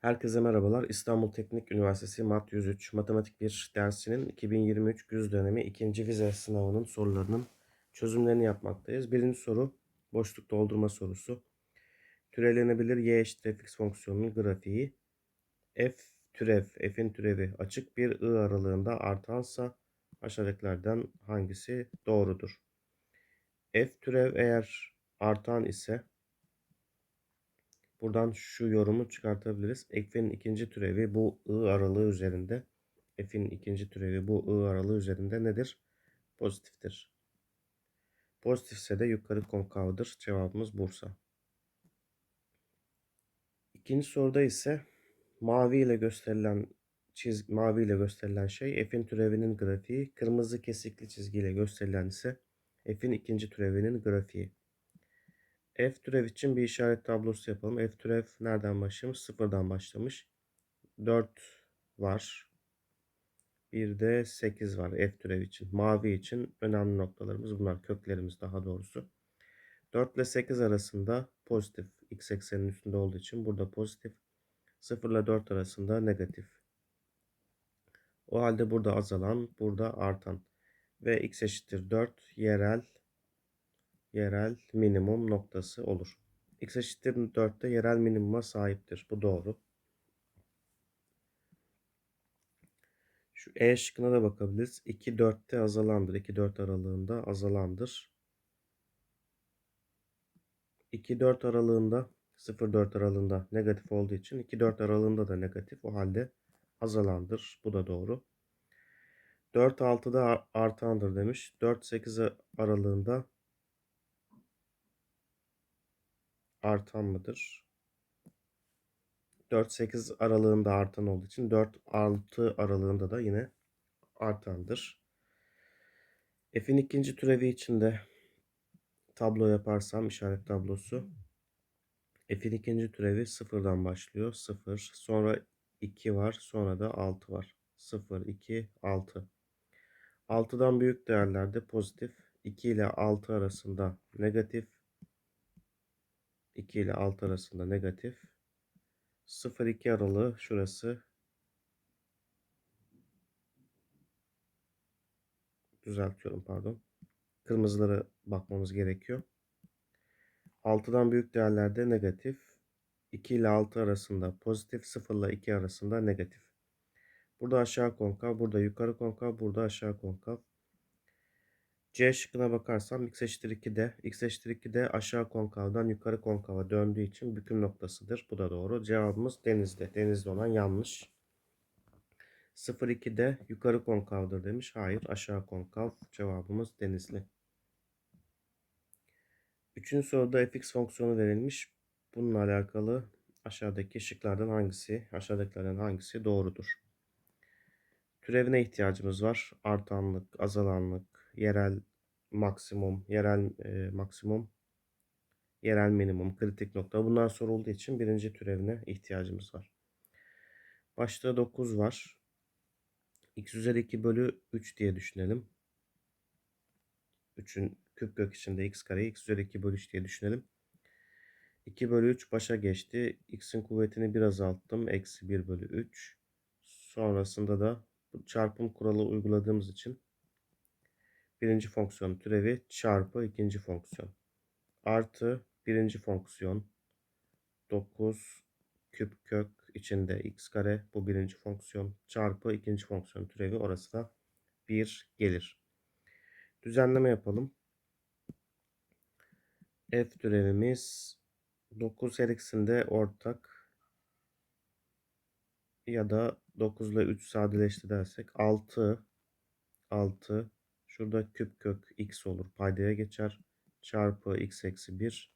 Herkese merhabalar. İstanbul Teknik Üniversitesi Mat 103 Matematik 1 dersinin 2023 güz dönemi ikinci vize sınavının sorularının çözümlerini yapmaktayız. Birinci soru boşluk doldurma sorusu. Türevlenebilir y eşittir fx fonksiyonunun grafiği f türev, f'in türevi açık bir i aralığında artansa aşağıdakilerden hangisi doğrudur? f türev eğer artan ise Buradan şu yorumu çıkartabiliriz. F'in ikinci türevi bu I aralığı üzerinde. F'in ikinci türevi bu I aralığı üzerinde nedir? Pozitiftir. Pozitifse de yukarı konkavdır. Cevabımız Bursa. İkinci soruda ise mavi ile gösterilen çiz mavi ile gösterilen şey f'in türevinin grafiği, kırmızı kesikli çizgiyle gösterilen ise f'in ikinci türevinin grafiği. F türev için bir işaret tablosu yapalım. F türev nereden başlamış? Sıfırdan başlamış. 4 var. Bir de 8 var F türev için. Mavi için önemli noktalarımız bunlar. Köklerimiz daha doğrusu. 4 ile 8 arasında pozitif. X eksenin üstünde olduğu için burada pozitif. 0 ile 4 arasında negatif. O halde burada azalan, burada artan. Ve x eşittir 4 yerel yerel minimum noktası olur. X eşittir 4'te yerel minimuma sahiptir. Bu doğru. Şu E şıkkına da bakabiliriz. 2 4'te azalandır. 2 4 aralığında azalandır. 2 4 aralığında 0 4 aralığında negatif olduğu için 2 4 aralığında da negatif. O halde azalandır. Bu da doğru. 4 6'da artandır demiş. 4 8 aralığında artan mıdır? 4-8 aralığında artan olduğu için 4-6 aralığında da yine artandır. F'in ikinci türevi içinde tablo yaparsam işaret tablosu F'in ikinci türevi sıfırdan başlıyor. 0 sonra 2 var sonra da 6 var. 0 2 6. 6'dan büyük değerlerde pozitif 2 ile 6 arasında negatif 2 ile 6 arasında negatif. 0-2 aralığı şurası. Düzeltiyorum pardon. Kırmızılara bakmamız gerekiyor. 6'dan büyük değerlerde negatif. 2 ile 6 arasında pozitif. 0 ile 2 arasında negatif. Burada aşağı konkav, burada yukarı konkav, burada aşağı konkav. C şıkkına bakarsam x eşittir 2'de. x eşittir 2'de aşağı konkavdan yukarı konkava döndüğü için büküm noktasıdır. Bu da doğru. Cevabımız denizde. Denizde olan yanlış. 0,2'de yukarı konkavdır demiş. Hayır aşağı konkav. Cevabımız denizli. Üçüncü soruda fx fonksiyonu verilmiş. Bununla alakalı aşağıdaki şıklardan hangisi, aşağıdakilerden hangisi doğrudur? Türevine ihtiyacımız var. Artanlık, azalanlık, yerel maksimum, yerel e, maksimum, yerel minimum, kritik nokta. Bunlar sorulduğu için birinci türevine ihtiyacımız var. Başta 9 var. x üzeri 2 bölü 3 diye düşünelim. 3'ün küp kök içinde x kare x üzeri 2 bölü 3 diye düşünelim. 2 bölü 3 başa geçti. x'in kuvvetini bir azalttım. Eksi 1 bölü 3. Sonrasında da çarpım kuralı uyguladığımız için birinci fonksiyon türevi çarpı ikinci fonksiyon artı birinci fonksiyon 9 küp kök içinde x kare bu birinci fonksiyon çarpı ikinci fonksiyon türevi orası da 1 gelir. Düzenleme yapalım. F türevimiz 9 her ikisinde ortak ya da 9 ile 3 sadeleşti dersek 6 6 Şurada küp kök x olur. Paydaya geçer. Çarpı x eksi 1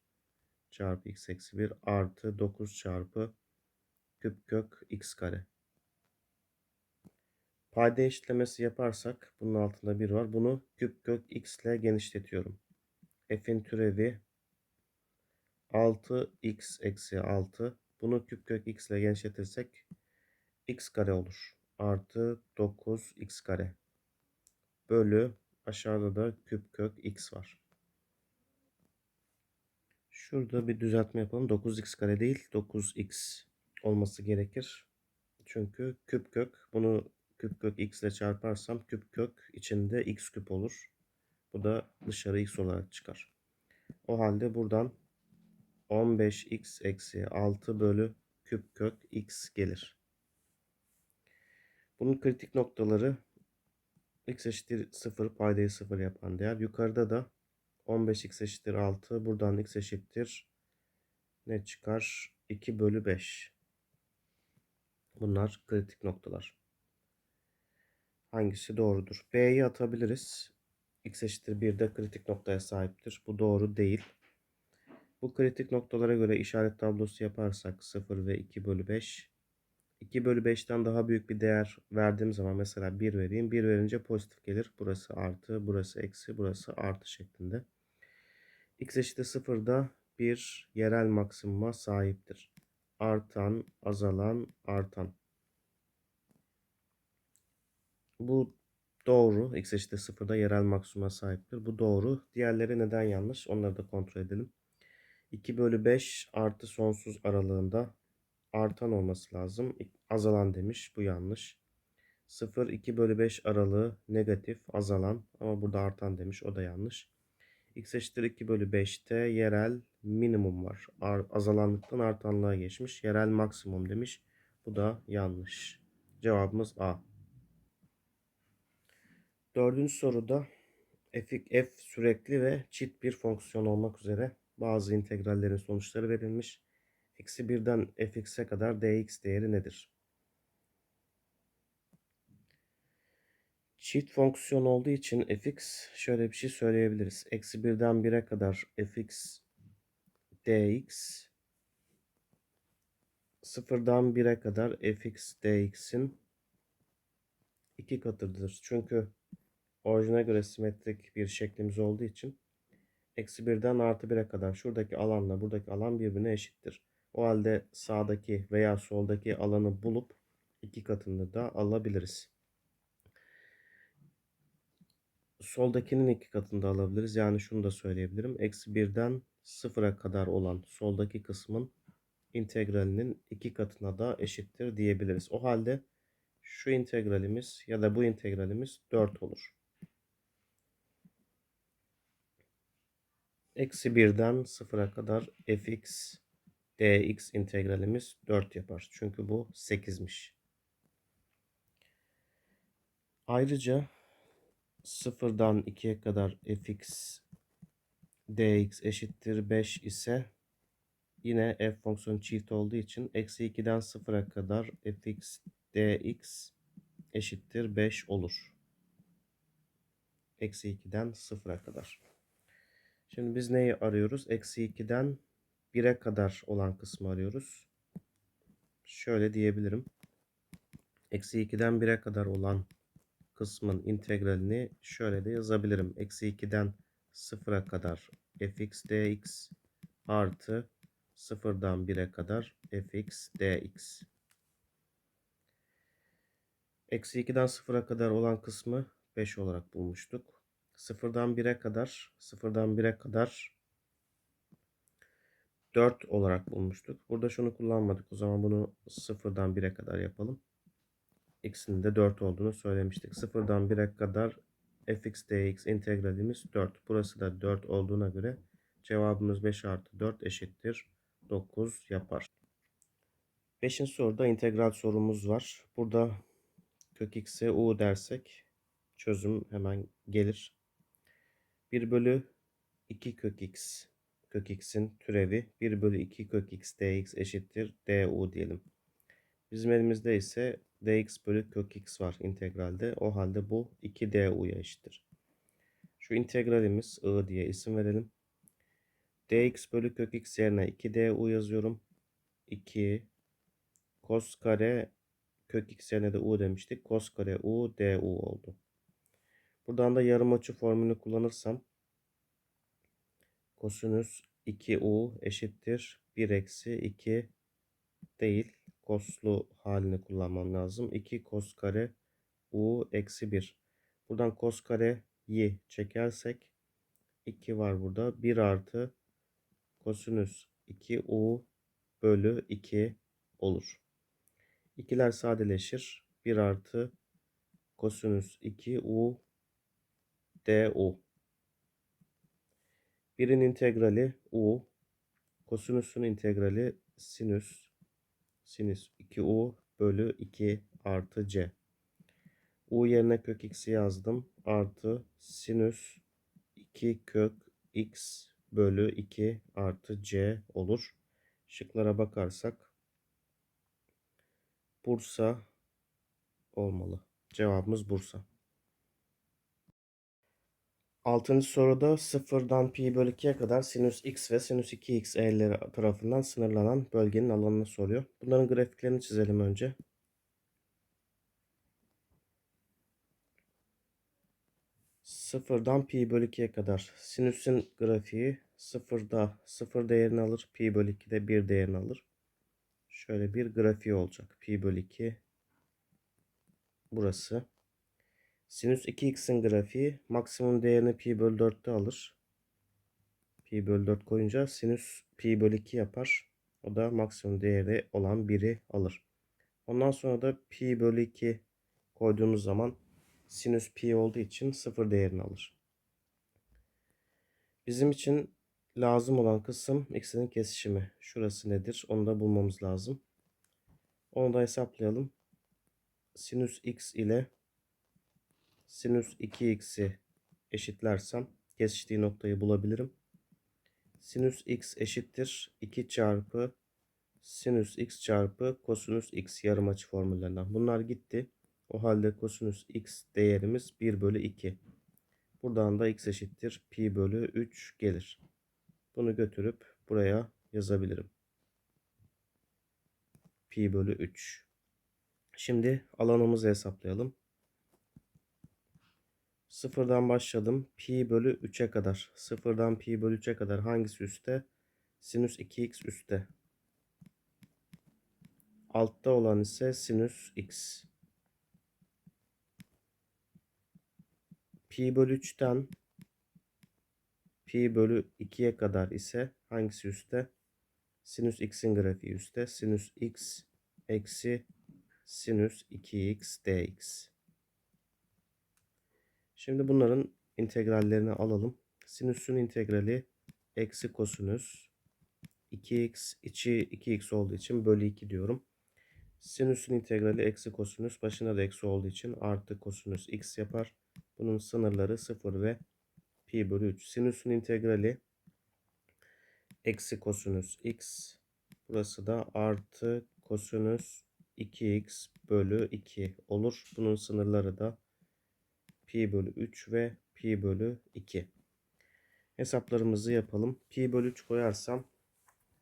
çarpı x eksi 1 artı 9 çarpı küp kök x kare. Payda eşitlemesi yaparsak bunun altında 1 var. Bunu küp kök x ile genişletiyorum. F'in türevi 6x eksi 6. Bunu küp kök x ile genişletirsek x kare olur. Artı 9x kare. Bölü Aşağıda da küp kök x var. Şurada bir düzeltme yapalım. 9x kare değil 9x olması gerekir. Çünkü küp kök bunu küp kök x ile çarparsam küp kök içinde x küp olur. Bu da dışarı x olarak çıkar. O halde buradan 15x eksi 6 bölü küp kök x gelir. Bunun kritik noktaları x eşittir 0 paydayı 0 yapan değer. Yukarıda da 15x eşittir 6. Buradan x eşittir ne çıkar? 2 bölü 5. Bunlar kritik noktalar. Hangisi doğrudur? B'yi atabiliriz. X eşittir 1 de kritik noktaya sahiptir. Bu doğru değil. Bu kritik noktalara göre işaret tablosu yaparsak 0 ve 2 bölü 5. 2 bölü 5'ten daha büyük bir değer verdiğim zaman mesela 1 vereyim. 1 verince pozitif gelir. Burası artı, burası eksi, burası artı şeklinde. X eşittir 0'da bir yerel maksimuma sahiptir. Artan, azalan, artan. Bu doğru. X eşittir 0'da yerel maksimuma sahiptir. Bu doğru. Diğerleri neden yanlış? Onları da kontrol edelim. 2 bölü 5 artı sonsuz aralığında artan olması lazım. Azalan demiş. Bu yanlış. 0 2 bölü 5 aralığı negatif azalan ama burada artan demiş. O da yanlış. X eşittir 2 bölü 5'te yerel minimum var. Azalanlıktan artanlığa geçmiş. Yerel maksimum demiş. Bu da yanlış. Cevabımız A. Dördüncü soruda f, f sürekli ve çift bir fonksiyon olmak üzere bazı integrallerin sonuçları verilmiş. Eksi 1'den fx'e kadar dx değeri nedir? Çift fonksiyon olduğu için fx şöyle bir şey söyleyebiliriz. Eksi 1'den 1'e kadar fx dx sıfırdan 1'e kadar fx dx'in iki katıdır. Çünkü orijine göre simetrik bir şeklimiz olduğu için eksi 1'den artı 1'e kadar şuradaki alanla buradaki alan birbirine eşittir. O halde sağdaki veya soldaki alanı bulup iki katını da alabiliriz. Soldakinin iki katını da alabiliriz. Yani şunu da söyleyebilirim. Eksi 1'den 0'a kadar olan soldaki kısmın integralinin iki katına da eşittir diyebiliriz. O halde şu integralimiz ya da bu integralimiz 4 olur. Eksi 1'den 0'a kadar fx dx integralimiz 4 yapar. Çünkü bu 8'miş. Ayrıca 0'dan 2'ye kadar fx dx eşittir 5 ise yine f fonksiyonu çift olduğu için eksi 2'den 0'a kadar fx dx eşittir 5 olur. Eksi 2'den 0'a kadar. Şimdi biz neyi arıyoruz? Eksi 2'den 1'e kadar olan kısmı arıyoruz. Şöyle diyebilirim. Eksi 2'den 1'e kadar olan kısmın integralini şöyle de yazabilirim. Eksi 2'den 0'a kadar fx dx artı 0'dan 1'e kadar fx dx. Eksi 2'den 0'a kadar olan kısmı 5 olarak bulmuştuk. 0'dan 1'e kadar 0'dan 1'e kadar 4 olarak bulmuştuk. Burada şunu kullanmadık. O zaman bunu 0'dan 1'e kadar yapalım. X'in de 4 olduğunu söylemiştik. 0'dan 1'e kadar fx dx integralimiz 4. Burası da 4 olduğuna göre cevabımız 5 artı 4 eşittir 9 yapar. 5. soruda integral sorumuz var. Burada kök x'e u dersek çözüm hemen gelir. 1 bölü 2 kök x kök x'in türevi 1 bölü 2 kök x dx eşittir du diyelim. Bizim elimizde ise dx bölü kök x var integralde. O halde bu 2 du'ya eşittir. Şu integralimiz i diye isim verelim. dx bölü kök x yerine 2 du yazıyorum. 2 cos kare kök x yerine de u demiştik. Cos kare u du oldu. Buradan da yarım açı formülünü kullanırsam kosinüs 2u eşittir 1 eksi 2 değil koslu halini kullanmam lazım. 2 kos kare u eksi 1. Buradan kos kareyi çekersek 2 var burada. 1 artı kosinüs 2 u bölü 2 olur. İkiler sadeleşir. 1 artı kosinüs 2 u du. Birin integrali u. Kosinüsün integrali sinüs. Sinüs 2u bölü 2 artı c. u yerine kök x'i yazdım. Artı sinüs 2 kök x bölü 2 artı c olur. Şıklara bakarsak Bursa olmalı. Cevabımız Bursa. Altıncı soruda sıfırdan pi bölü 2'ye kadar sinüs x ve sinüs 2x eğrileri tarafından sınırlanan bölgenin alanını soruyor. Bunların grafiklerini çizelim önce. Sıfırdan pi bölü 2'ye kadar sinüsün grafiği sıfırda sıfır değerini alır. Pi bölü 2'de 1 değerini alır. Şöyle bir grafiği olacak. Pi bölü 2 burası. Sinüs 2x'in grafiği maksimum değerini pi bölü 4'te alır. Pi bölü 4 koyunca sinüs pi bölü 2 yapar. O da maksimum değeri olan 1'i alır. Ondan sonra da pi bölü 2 koyduğumuz zaman sinüs pi olduğu için 0 değerini alır. Bizim için lazım olan kısım x'in kesişimi. Şurası nedir? Onu da bulmamız lazım. Onu da hesaplayalım. Sinüs x ile sinüs 2x'i eşitlersem kesiştiği noktayı bulabilirim. Sinüs x eşittir 2 çarpı sinüs x çarpı kosinüs x yarım açı formüllerinden. Bunlar gitti. O halde kosinüs x değerimiz 1 bölü 2. Buradan da x eşittir pi bölü 3 gelir. Bunu götürüp buraya yazabilirim. Pi bölü 3. Şimdi alanımızı hesaplayalım. Sıfırdan başladım. Pi bölü 3'e kadar. Sıfırdan pi bölü 3'e kadar hangisi üstte? Sinüs 2x üstte. Altta olan ise sinüs x. Pi bölü 3'ten pi bölü 2'ye kadar ise hangisi üstte? Sinüs x'in grafiği üstte. Sinüs x eksi sinüs 2x dx. Şimdi bunların integrallerini alalım. Sinüsün integrali eksi kosinüs 2x içi 2x olduğu için bölü 2 diyorum. Sinüsün integrali eksi kosinüs başına da eksi olduğu için artı kosinüs x yapar. Bunun sınırları 0 ve pi bölü 3. Sinüsün integrali eksi kosinüs x. Burası da artı kosinüs 2x bölü 2 olur. Bunun sınırları da pi bölü 3 ve pi bölü 2. Hesaplarımızı yapalım. Pi bölü 3 koyarsam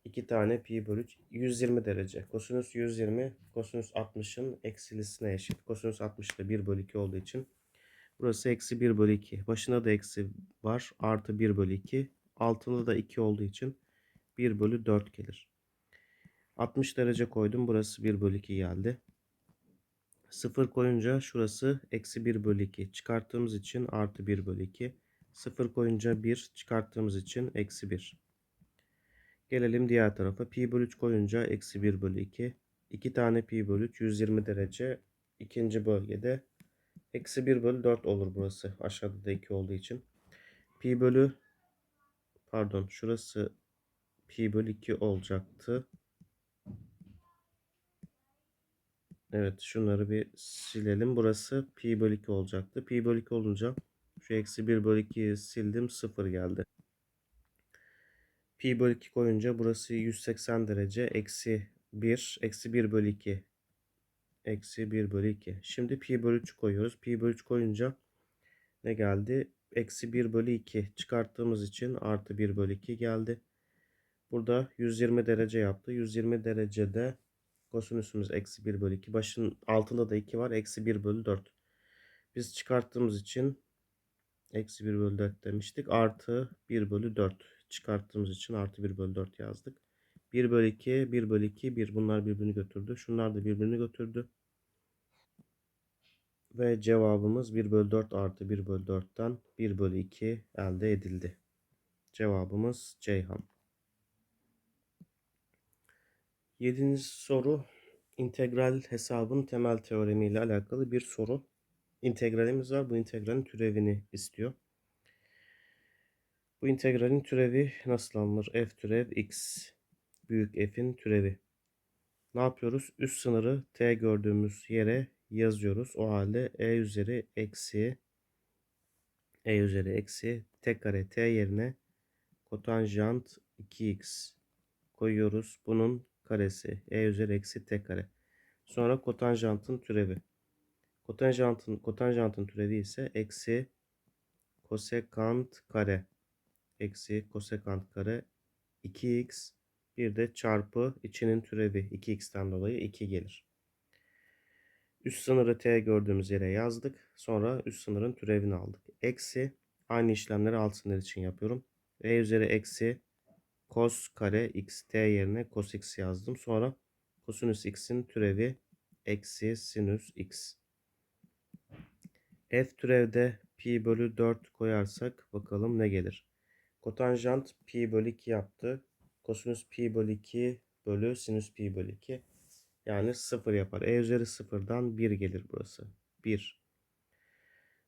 2 tane pi bölü 3 120 derece. Kosinüs 120 kosinüs 60'ın eksilisine eşit. Kosinüs 60 da 1 bölü 2 olduğu için burası eksi 1 bölü 2. Başına da eksi var. Artı 1 bölü 2. Altında da 2 olduğu için 1 bölü 4 gelir. 60 derece koydum. Burası 1 bölü 2 geldi. 0 koyunca şurası eksi 1 bölü 2. Çıkarttığımız için artı 1 bölü 2. 0 koyunca 1 çıkarttığımız için eksi 1. Gelelim diğer tarafa. Pi bölü 3 koyunca eksi 1 bölü 2. 2 tane pi bölü 3 120 derece. ikinci bölgede eksi 1 bölü 4 olur burası. Aşağıda da 2 olduğu için. Pi bölü pardon şurası pi bölü 2 olacaktı. Evet şunları bir silelim. Burası pi bölü 2 olacaktı. Pi bölü 2 olunca şu eksi 1 bölü 2'yi sildim. 0 geldi. Pi bölü 2 koyunca burası 180 derece. Eksi 1. Eksi 1 bölü 2. Eksi 1 bölü 2. Şimdi pi bölü 3 koyuyoruz. Pi bölü 3 koyunca ne geldi? Eksi 1 bölü 2 çıkarttığımız için artı 1 bölü 2 geldi. Burada 120 derece yaptı. 120 derecede Kosinüsümüz eksi 1 bölü 2. Başın altında da 2 var. Eksi 1 bölü 4. Biz çıkarttığımız için eksi 1 bölü 4 demiştik. Artı 1 bölü 4. Çıkarttığımız için artı 1 bölü 4 yazdık. 1 bölü 2, 1 bölü 2, 1. Bunlar birbirini götürdü. Şunlar da birbirini götürdü. Ve cevabımız 1 bölü 4 artı 1 bölü 4'ten 1 bölü 2 elde edildi. Cevabımız Ceyhan. Yedinci soru integral hesabın temel teoremi ile alakalı bir soru. İntegralimiz var. Bu integralin türevini istiyor. Bu integralin türevi nasıl alınır? F türev x büyük f'in türevi. Ne yapıyoruz? Üst sınırı t gördüğümüz yere yazıyoruz. O halde e üzeri eksi e üzeri eksi t kare t yerine kotanjant 2x koyuyoruz. Bunun karesi e üzeri eksi t kare. Sonra kotanjantın türevi. Kotanjantın kotanjantın türevi ise eksi kosekant kare eksi kosekant kare 2x bir de çarpı içinin türevi 2x'ten dolayı 2 gelir. Üst sınırı t gördüğümüz yere yazdık. Sonra üst sınırın türevini aldık. Eksi aynı işlemleri alt sınır için yapıyorum. e üzeri eksi cos kare x t yerine cos x yazdım. Sonra kosinüs x'in türevi eksi sinüs x. F türevde pi bölü 4 koyarsak bakalım ne gelir. Kotanjant pi bölü 2 yaptı. Kosinüs pi bölü 2 bölü sinüs pi bölü 2. Yani 0 yapar. E üzeri 0'dan 1 gelir burası. 1.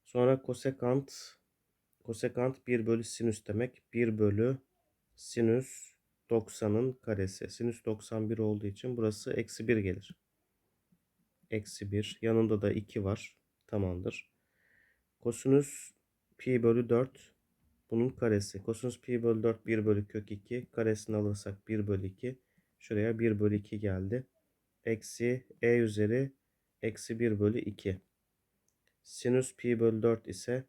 Sonra kosekant kosekant 1 bölü sinüs demek. 1 bölü sinüs 90'ın karesi. Sinüs 91 olduğu için burası eksi 1 gelir. Eksi 1. Yanında da 2 var. Tamamdır. Kosinüs pi bölü 4 bunun karesi. Kosinüs pi bölü 4 1 bölü kök 2. Karesini alırsak 1 bölü 2. Şuraya 1 bölü 2 geldi. Eksi e üzeri eksi 1 bölü 2. Sinüs pi bölü 4 ise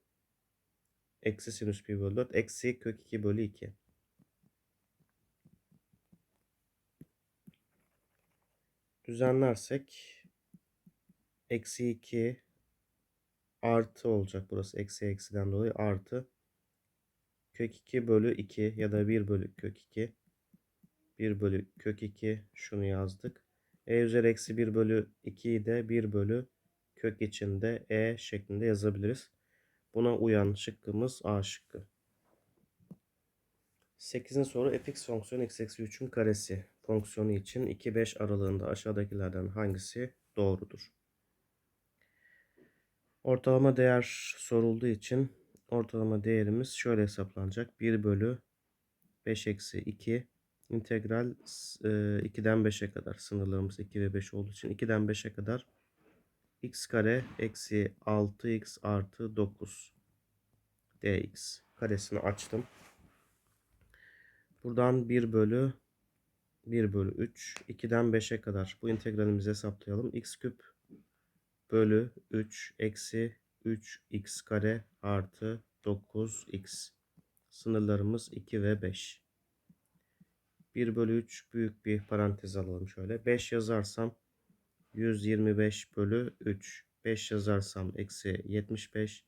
eksi sinüs pi bölü 4 eksi kök 2 bölü 2. Düzenlersek eksi 2 artı olacak burası eksi eksiden dolayı artı kök 2 bölü 2 ya da 1 bölü kök 2 1 bölü kök 2 şunu yazdık. E üzeri eksi 1 bölü 2'yi de 1 bölü kök içinde E şeklinde yazabiliriz. Buna uyan şıkkımız A şıkkı. 8. soru fx fonksiyonu x eksi 3'ün karesi fonksiyonu için 2-5 aralığında aşağıdakilerden hangisi doğrudur? Ortalama değer sorulduğu için ortalama değerimiz şöyle hesaplanacak. 1 bölü 5 eksi 2 integral 2'den 5'e kadar sınırlarımız 2 ve 5 olduğu için 2'den 5'e kadar x kare eksi 6x artı 9 dx karesini açtım. Buradan 1 bölü 1 bölü 3 2'den 5'e kadar bu integralimizi hesaplayalım. x küp bölü 3 eksi 3x kare artı 9x. Sınırlarımız 2 ve 5. 1 bölü 3 büyük bir parantez alalım şöyle. 5 yazarsam 125 bölü 3. 5 yazarsam eksi 75.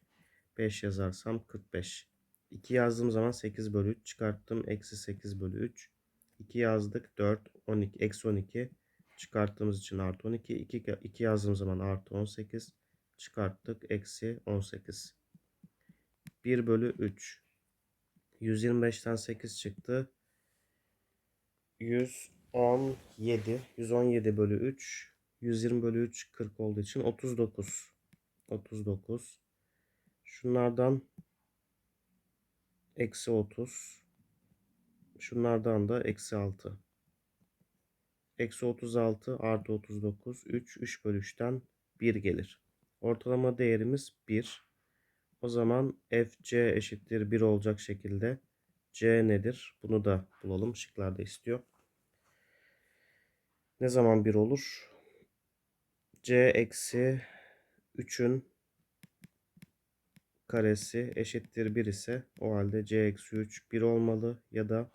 5 yazarsam 45. 2 yazdığım zaman 8 bölü 3 çıkarttım. Eksi 8 bölü 3. 2 yazdık 4. 12. Eksi 12 çıkarttığımız için artı 12. 2, 2 yazdığım zaman artı 18 çıkarttık. Eksi 18. 1 bölü 3. 125'ten 8 çıktı. 117. 117 bölü 3. 120 bölü 3 40 olduğu için 39. 39. Şunlardan eksi 30. Şunlardan da eksi 6. Eksi 36 artı 39 3. 3 bölü 3'ten 1 gelir. Ortalama değerimiz 1. O zaman fc eşittir 1 olacak şekilde c nedir? Bunu da bulalım. Şıklarda istiyor. Ne zaman 1 olur? c eksi 3'ün karesi eşittir 1 ise o halde c eksi 3 1 olmalı ya da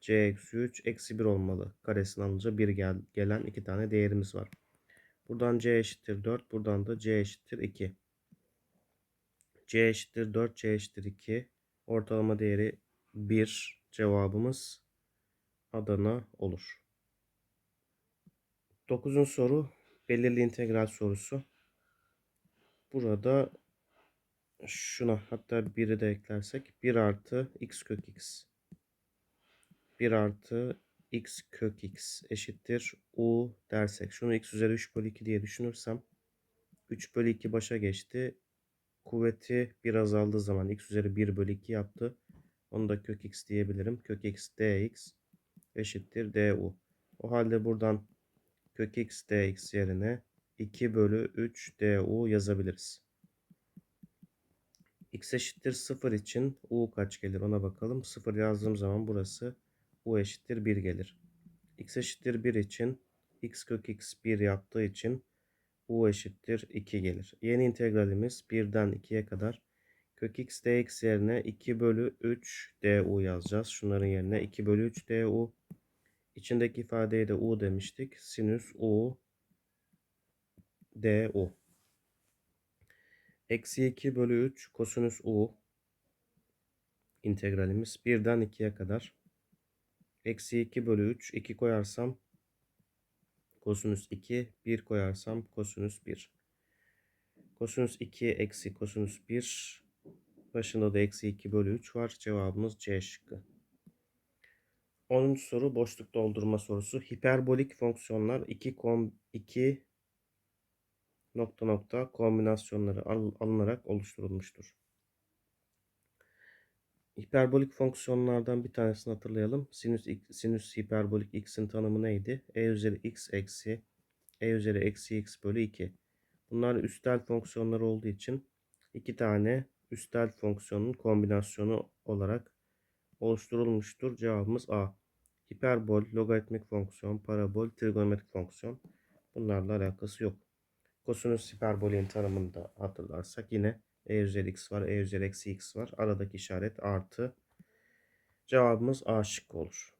c eksi 3 eksi 1 olmalı. Karesini alınca 1 gel gelen iki tane değerimiz var. Buradan c eşittir 4. Buradan da c eşittir 2. c eşittir 4. c eşittir 2. Ortalama değeri 1. Cevabımız Adana olur. 9. soru belirli integral sorusu. Burada şuna hatta 1'i de eklersek 1 artı x kök x 1 artı x kök x eşittir u dersek. Şunu x üzeri 3 bölü 2 diye düşünürsem 3 bölü 2 başa geçti. Kuvveti bir azaldığı zaman x üzeri 1 bölü 2 yaptı. Onu da kök x diyebilirim. Kök x dx eşittir du. O halde buradan kök x dx yerine 2 bölü 3 du yazabiliriz. X eşittir 0 için u kaç gelir ona bakalım. 0 yazdığım zaman burası u eşittir 1 gelir. x eşittir 1 için x kök x 1 yaptığı için u eşittir 2 gelir. Yeni integralimiz 1'den 2'ye kadar kök x dx yerine 2 bölü 3 du yazacağız. Şunların yerine 2 bölü 3 du. İçindeki ifadeye de u demiştik. Sinüs u du. Eksi 2 bölü 3 kosinüs u integralimiz 1'den 2'ye kadar. Eksi 2 bölü 3 2 koyarsam kosinüs 2 1 koyarsam kosinüs 1. Kosinüs 2 eksi kosinüs 1 başında da eksi 2 bölü 3 var. Cevabımız C şıkkı. 10. soru boşluk doldurma sorusu. Hiperbolik fonksiyonlar 2 kom 2 nokta nokta kombinasyonları al- alınarak oluşturulmuştur. Hiperbolik fonksiyonlardan bir tanesini hatırlayalım. Sinüs, sinüs hiperbolik x'in tanımı neydi? e üzeri x eksi e üzeri eksi x bölü 2. Bunlar üstel fonksiyonlar olduğu için iki tane üstel fonksiyonun kombinasyonu olarak oluşturulmuştur. Cevabımız A. Hiperbol, logaritmik fonksiyon, parabol, trigonometrik fonksiyon. Bunlarla alakası yok. Kosinüs hiperbolin tanımını da hatırlarsak yine e üzeri x var, e üzeri eksi x var. Aradaki işaret artı. Cevabımız A şıkkı olur.